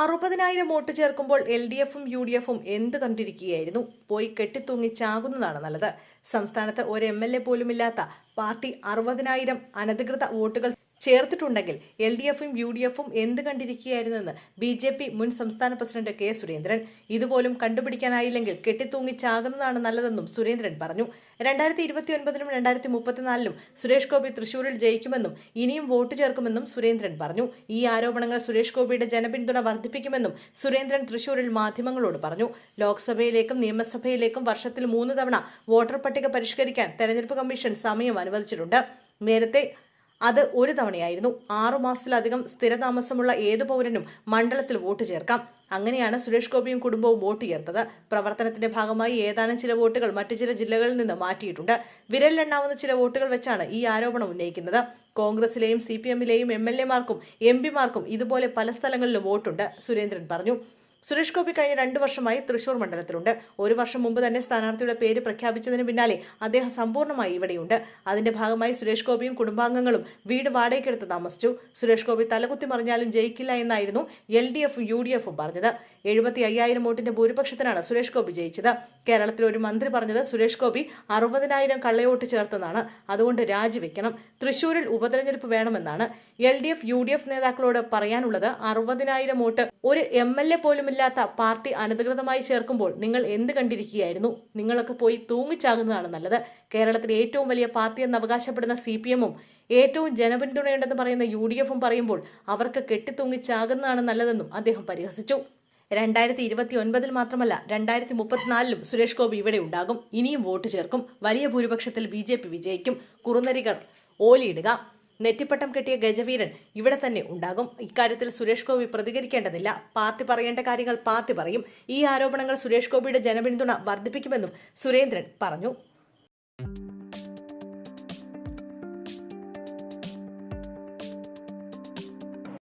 അറുപതിനായിരം വോട്ട് ചേർക്കുമ്പോൾ L D എഫും യു ഡി എഫും എന്ത് കണ്ടിരിക്കുകയായിരുന്നു? പോയി കെട്ടിത്തൂങ്ങി ചാകുന്നതാണ് നല്ലത്. സംസ്ഥാനത്ത് ഒരു എം എൽ എ പോലുമില്ലാത്ത പാർട്ടി അറുപതിനായിരം അനധികൃത വോട്ടുകൾ ചേർത്തിട്ടുണ്ടെങ്കിൽ എൽ ഡി എഫും യു ഡി എഫും എന്ത് കണ്ടിരിക്കുകയായിരുന്നെന്ന് ബി ജെ പി മുൻ സംസ്ഥാന പ്രസിഡന്റ് കെ സുരേന്ദ്രൻ. ഇതുപോലും കണ്ടുപിടിക്കാനായില്ലെങ്കിൽ കെട്ടിത്തൂങ്ങി ചാകുന്നതാണ് നല്ലതെന്നും സുരേന്ദ്രൻ പറഞ്ഞു. രണ്ടായിരത്തി ഇരുപത്തി ഒൻപതിലും രണ്ടായിരത്തി മുപ്പത്തിനാലിലും സുരേഷ് ഗോപി തൃശൂരിൽ ജയിക്കുമെന്നും ഇനിയും വോട്ട് ചേർക്കുമെന്നും സുരേന്ദ്രൻ പറഞ്ഞു. ഈ ആരോപണങ്ങൾ സുരേഷ് ഗോപിയുടെ ജനപിന്തുണ വർദ്ധിപ്പിക്കുമെന്നും സുരേന്ദ്രൻ തൃശൂരിൽ മാധ്യമങ്ങളോട് പറഞ്ഞു. ലോക്സഭയിലേക്കും നിയമസഭയിലേക്കും വർഷത്തിൽ മൂന്ന് തവണ വോട്ടർ പട്ടിക പരിഷ്കരിക്കാൻ തെരഞ്ഞെടുപ്പ് കമ്മീഷൻ സമയം അനുവദിച്ചിട്ടുണ്ട്. നേരത്തെ അത് ഒരു തവണയായിരുന്നു. ആറു മാസത്തിലധികം സ്ഥിരതാമസമുള്ള ഏതു പൗരനും മണ്ഡലത്തിൽ വോട്ട് ചേർക്കാം. അങ്ങനെയാണ് സുരേഷ് ഗോപിയും കുടുംബവും വോട്ട് ചേർത്തത്. പ്രവർത്തനത്തിന്റെ ഭാഗമായി ഏതാനും ചില വോട്ടുകൾ മറ്റു ചില ജില്ലകളിൽ നിന്ന് മാറ്റിയിട്ടുണ്ട്. വിരലിലെണ്ണാവുന്ന ചില വോട്ടുകൾ വെച്ചാണ് ഈ ആരോപണം ഉന്നയിക്കുന്നത്. കോൺഗ്രസിലെയും സി പി എമ്മിലെയും എം എൽ എമാർക്കും എം പിമാർക്കും ഇതുപോലെ പല സ്ഥലങ്ങളിലും വോട്ടുണ്ട് സുരേന്ദ്രൻ പറഞ്ഞു. സുരേഷ് ഗോപി കഴിഞ്ഞ രണ്ടു വർഷമായി തൃശൂർ മണ്ഡലത്തിലുണ്ട്. ഒരു വർഷം മുമ്പ് തന്നെ സ്ഥാനാർത്ഥിയുടെ പേര് പ്രഖ്യാപിച്ചതിന് പിന്നാലെ അദ്ദേഹം സമ്പൂർണമായി ഇവിടെയുണ്ട്. അതിന്റെ ഭാഗമായി സുരേഷ് ഗോപിയും കുടുംബാംഗങ്ങളും വീട് വാടകയ്ക്കെടുത്ത് താമസിച്ചു. സുരേഷ് ഗോപി തലകുത്തി മറിഞ്ഞാലും ജയിക്കില്ല എന്നായിരുന്നു എൽ ഡി എഫും യു ഡി എഫും പറഞ്ഞത്. എഴുപത്തി അയ്യായിരം വോട്ടിന്റെ ഭൂരിപക്ഷത്തിനാണ് സുരേഷ് ഗോപി ജയിച്ചത്. കേരളത്തിൽ ഒരു മന്ത്രി പറഞ്ഞത് സുരേഷ് ഗോപി അറുപതിനായിരം കള്ളയോട്ട് ചേർത്തെന്നാണ് അതുകൊണ്ട് രാജിവെക്കണം. തൃശൂരിൽ ഉപതെരഞ്ഞെടുപ്പ് വേണമെന്നാണ്. L D F U D F നേതാക്കളോട് പറയാനുള്ളത് അറുപതിനായിരം വോട്ട് ഒരു എം എൽ എ പോലുമില്ലാത്ത പാർട്ടി അനധികൃതമായി ചേർക്കുമ്പോൾ നിങ്ങൾ എന്ത് കണ്ടിരിക്കുകയായിരുന്നു? നിങ്ങളൊക്കെ പോയി തൂങ്ങിച്ചാകുന്നതാണ് നല്ലത്. കേരളത്തിലെ ഏറ്റവും വലിയ പാർട്ടി എന്ന് അവകാശപ്പെടുന്ന സി പി എമ്മും ഏറ്റവും ജനപിന്തുണയുണ്ടെന്ന് പറയുന്ന യു ഡി എഫും പറയുമ്പോൾ അവർക്ക് കെട്ടിത്തൂങ്ങിച്ചാകുന്നതാണ് നല്ലതെന്നും അദ്ദേഹം പരിഹസിച്ചു. രണ്ടായിരത്തി ഇരുപത്തി ഒൻപതിൽ മാത്രമല്ല രണ്ടായിരത്തി മുപ്പത്തിനാലിലും സുരേഷ് ഗോപി ഇവിടെ ഉണ്ടാകും. ഇനിയും വോട്ട് ചേർക്കും. വലിയ ഭൂരിപക്ഷത്തിൽ ബി ജെ പി വിജയിക്കും. കുറുനരികൾ ഓലിയിടുക. നെറ്റിപ്പട്ടം കെട്ടിയ ഗജവീരൻ ഇവിടെ തന്നെ ഉണ്ടാകും. ഇക്കാര്യത്തിൽ സുരേഷ് ഗോപി പ്രതികരിക്കേണ്ടതില്ല. പാർട്ടി പറയേണ്ട കാര്യങ്ങൾ പാർട്ടി പറയും. ഈ ആരോപണങ്ങൾ സുരേഷ് ഗോപിയുടെ ജനപിന്തുണ വർദ്ധിപ്പിക്കുമെന്നും സുരേന്ദ്രൻ പറഞ്ഞു.